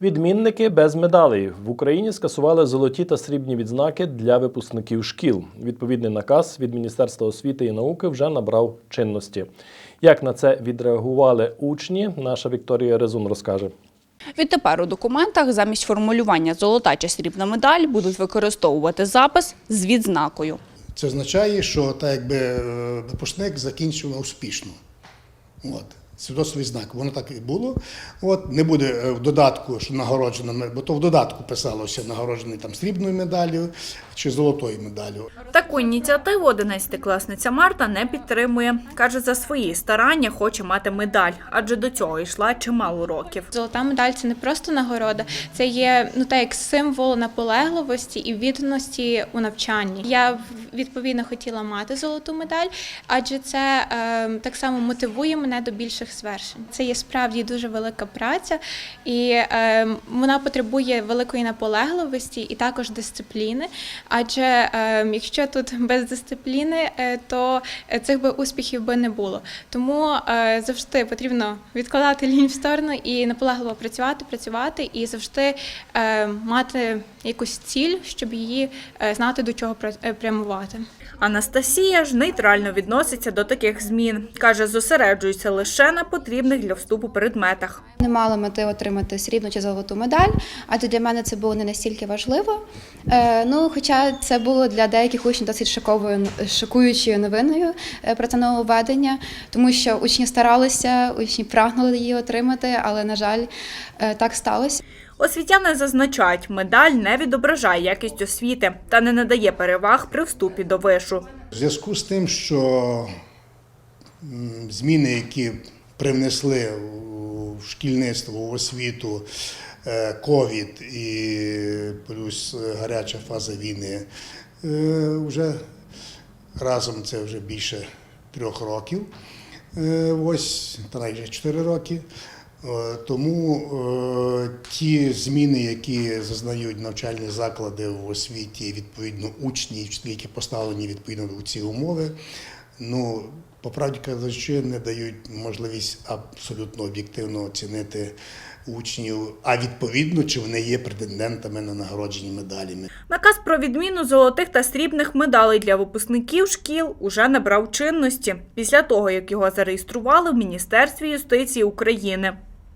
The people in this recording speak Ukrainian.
Відмінники без медалей в Україні скасували золоті та срібні відзнаки для випускників шкіл. Відповідний наказ від Міністерства освіти і науки вже набрав чинності. Як на це відреагували учні, наша Вікторія Резун розкаже. Відтепер у документах замість формулювання золота чи срібна медаль будуть використовувати запис з відзнакою. Це означає, що так якби е, випускник закінчив успішно. От. Свідоцтвий знак. Воно так і було. От не буде е, в додатку, що нагороджено, бо то в додатку писалося нагороджений там срібною медаллю чи золотою медаллю. Таку ініціативу 11-класниця Марта не підтримує. Каже, за свої старання хоче мати медаль, адже до цього йшла чимало років. Золота медаль це не просто нагорода, це є ну так як символ наполегливості і відданості у навчанні. Я в- відповідно хотіла мати золоту медаль, адже це е, так само мотивує мене до більших звершень. Це є справді дуже велика праця, і е, вона потребує великої наполегливості і також дисципліни. Адже е, якщо тут без дисципліни, е, то е, цих би успіхів би не було. Тому е, завжди потрібно відкладати лінь в сторону і наполегливо працювати, працювати і завжди мати якусь ціль, щоб її знати до чого пра- прямувати. Анастасія ж нейтрально відноситься до таких змін. Каже, зосереджується лише на потрібних для вступу предметах. Не мала мети отримати срібну чи золоту медаль, адже для мене це було не настільки важливо. Е, ну, хоча це було для деяких учнів досить шоковою шокуючою новиною е, про це нововведення, тому що учні старалися, учні прагнули її отримати, але на жаль, е, так сталося. Освітяни зазначають, медаль не відображає якість освіти та не надає переваг при вступі до вишу. В зв'язку з тим, що зміни, які привнесли у шкільництво, у освіту, е, ковід і плюс гаряча фаза війни, е, вже разом це вже більше трьох років. Е, Ось, та навіть чотири роки. Е, Тому е, ті зміни, які зазнають навчальні заклади в освіті, відповідно учні які поставлені відповідно до ці умови, ну по правді кажучи, не дають можливість абсолютно об'єктивно оцінити учнів, а відповідно, чи вони є претендентами на нагороджені медалями. Наказ про відміну золотих та срібних медалей для випускників шкіл уже набрав чинності після того, як його зареєстрували в Міністерстві юстиції України.